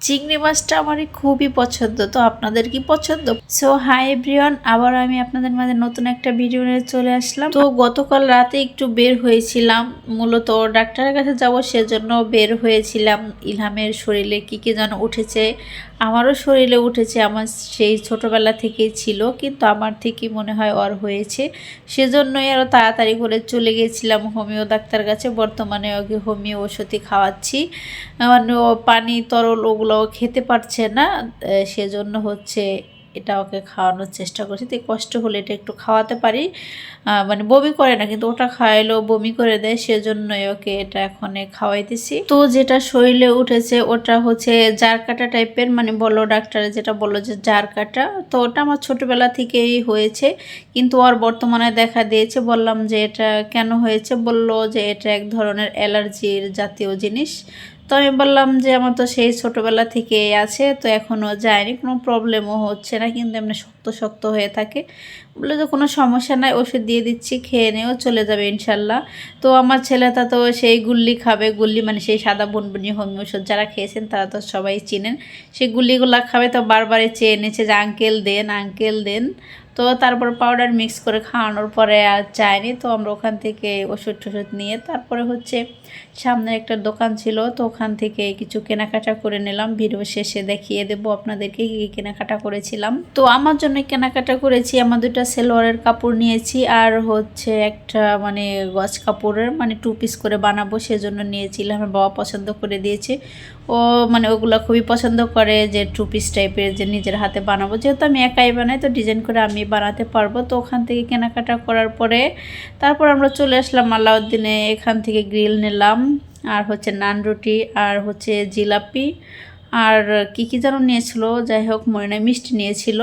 চিংড়ি মাছটা আমার খুবই পছন্দ, তো আপনাদের কি পছন্দ? সো হাই এভরিওয়ান আবার আমি আপনাদের মাঝে নতুন একটা ভিডিও নিয়ে চলে আসলাম। তো গতকাল রাতে একটু বের হয়েছিলাম, মূলত ডাক্তারের কাছে যাব সেজন্য বের হয়েছিলাম। ইলহামের শরীরে কি কি যেন উঠেছে আমারও শরীরে উঠেছে, আমার সেই ছোটোবেলা থেকেই ছিল, কিন্তু আমার থেকে মনে হয় ওর হয়েছে। সেজন্যই আরও তাড়াতাড়ি করে চলে গেছিলাম হোমিও ডাক্তার কাছে, বর্তমানে ওকে হোমিও ওষুধই খাওয়াচ্ছি। মানে ও পানি তরল ওগুলো খেতে পারছে না সেজন্য হচ্ছে এটা ওকে খাওয়ানোর চেষ্টা করছি। তো কষ্ট হলে এটা একটু খাওয়াতে পারি। মানে বমি করে না, কিন্তু ওটা খাওয়াইলেও বমি করে দেয়, সেজন্যই ওকে এটা এখন খাওয়াইতেছি। তো যেটা শরীরে উঠেছে, ওটা হচ্ছে জার কাটা টাইপের মানে বলো ডাক্তারে যেটা বলল যে জার কাটা। তো ওটা আমার ছোটোবেলা থেকেই হয়েছে, কিন্তু আর বর্তমানে দেখা দিয়েছে, বললাম যে এটা কেন হয়েছে? বলল যে এটা এক ধরনের অ্যালার্জির জাতীয় জিনিস। তো আমি বললাম যে আমার তো সেই ছোটোবেলা থেকে আছে, তো এখনও যায়নি, কোনো প্রবলেমও হচ্ছে না, কিন্তু এমনি শক্ত শক্ত হয়ে থাকে। বলল যে কোনো সমস্যা নাই, ওষুধ দিয়ে দিচ্ছি, খেয়ে নেও, চলে যাবে ইনশাল্লাহ। তো আমার ছেলেটা তো সেই গুল্লি খাবে, গুল্লি মানে সেই সাদা বুনবুনি হোমিও ওষুধ যারা খেয়েছেন তারা তো সবাই চিনেন। সেই গুল্লিগুলা খাবে তো বারবারই চেয়ে এনেছে যে, আঙ্কেল দেন আঙ্কেল দেন। তো তারপর পাউডার মিক্স করে খাওয়ানোর পরে আর চায়নি তো আমরা ওখান থেকে ওষুধ টষুধ নিয়ে তারপরে হচ্ছে সামনে একটা দোকান ছিল, তো ওখান থেকে কিছু কেনাকাটা করে নিলাম। ভিডিও শেষে দেখিয়ে দেব আপনাদেরকে কী কেনাকাটা করেছিলাম। তো আমার জন্য কেনাকাটা করেছি, আমার দুটা সেলোয়ারের কাপড় নিয়েছি আর হচ্ছে একটা মানে গজ কাপড়ের মানে টু পিস করে বানাবো সেজন্য নিয়েছিলাম, আমার বাবা পছন্দ করে দিয়েছে। ও মানে ওগুলো খুবই পছন্দ করে যে টু পিস টাইপের যে নিজের হাতে বানাবো, যেহেতু আমি একাই বানাই, তো ডিজাইন করে আমি বানাতে পারব। তো ওখান থেকে কেনাকাটা করার পরে তারপর আমরা চলে আসলাম আলাউদ্দিনে। এখান থেকে গ্রিল নিলাম। আর হচ্ছে নান রুটি আর হচ্ছে জিলাপি। আর কি কি যেন নিয়েছিল, যাই হোক মনে মিষ্টি নিয়েছিল।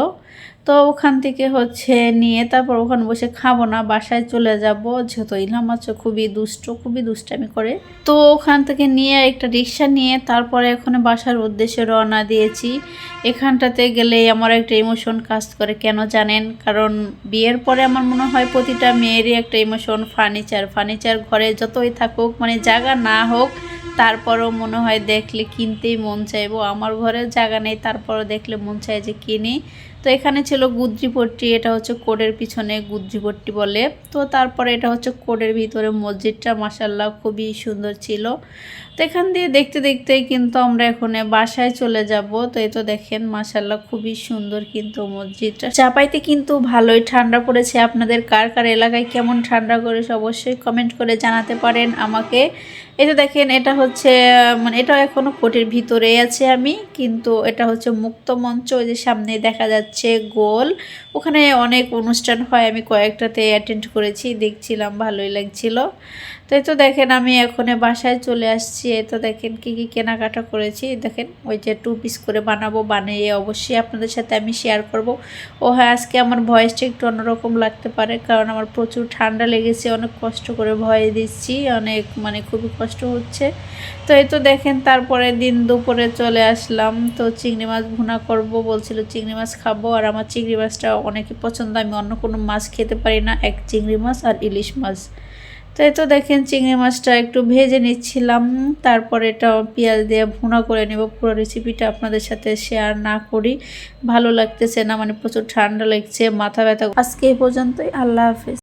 তো ওখান থেকে হচ্ছে নিয়ে তারপর ওখানে বসে খাব না, বাসায় চলে যাব। যেহেতু ইলাম মাছ খুবই দুষ্ট, খুবই দুষ্টামি করে। তো ওখান থেকে নিয়ে একটা রিক্সা নিয়ে তারপরে এখানে বাসার উদ্দেশ্যে রওনা দিয়েছি। এখানটাতে গেলে আমার একটা ইমোশন কাজ করে, কেন জানেন? কারণ বিয়ের পরে আমার মনে হয় প্রতিটা মেয়েরই একটা ইমোশন ফার্নিচার ফার্নিচার ঘরে যতই থাকুক মানে জায়গা না হোক তারপরও মনে হয় দেখলে কিনতেই মন চাইব। আমার ঘরে জায়গা নেই, তারপরও দেখলে মন চায় যে কিনি। তো এখানে ছিল গুদ্রিপট্টি এটা হচ্ছে কোডের পিছনে গুদ্রিপট্টি বলে। তো তারপরে এটা হচ্ছে কোডের ভিতরে মসজিদটা মাসাল্লাহ খুবই সুন্দর ছিল। তো এখান দিয়ে দেখতে দেখতেই কিন্তু আমরা এখন বাসায় চলে যাব। তো এই তো দেখেন মাসাল্লাহ খুবই সুন্দর কিন্তু মসজিদটা। চাপাইতে কিন্তু ভালোই ঠান্ডা পড়েছে। আপনাদের কার কার এলাকায় কেমন ঠান্ডা করেছে অবশ্যই কমেন্ট করে জানাতে পারেন আমাকে। এই তো দেখেন, এটা হচ্ছে মানে এটা এখনও কোটের ভিতরে আছে আমি, কিন্তু এটা হচ্ছে মুক্ত মঞ্চ, ওই যে সামনে দেখা যাচ্ছে গোল। ওখানে অনেক অনুষ্ঠান হয়, আমি কয়েকটাতে অ্যাটেন্ড করেছি, দেখছিলাম, ভালোই লাগছিল। তো এই তো দেখেন, আমি এখন বাসায় চলে আসছি। তো দেখেন, কি কি কেনাকাটা করেছি। দেখেন, ওই যে টু পিস করে বানাবো, বানিয়ে অবশ্যই আপনাদের সাথে আমি শেয়ার করব। ও হ্যাঁ আজকে আমার ভয়েসটা একটু অন্যরকম লাগতে পারে, কারণ আমার প্রচুর ঠান্ডা লেগেছে, অনেক কষ্ট করে ভয় দিচ্ছি, অনেক মানে খুবই কষ্ট হচ্ছে। তো এই তো দেখেন, তারপরে দিন দুপুরে চলে আসলাম। তো চিংড়ি মাছ ভুনা করব, বলছিল চিংড়ি মাছ খাব, আর আমার চিংড়ি মাছটা অনেকই পছন্দ, আমি অন্য কোনো মাছ খেতে পারি না, এক চিংড়ি মাছ আর ইলিশ মাছ। তো এই তো দেখেন, চিংড়ি মাছটা একটু ভেজে নিচ্ছিলাম, তারপরে এটা পেঁয়াজ দিয়ে ভুনা করে নেব। পুরো রেসিপিটা আপনাদের সাথে শেয়ার না করি, ভালো লাগতেছে না মানে প্রচুর ঠান্ডা লাগছে, মাথা ব্যথা। আজকে এই পর্যন্তই, আল্লাহ হাফেজ।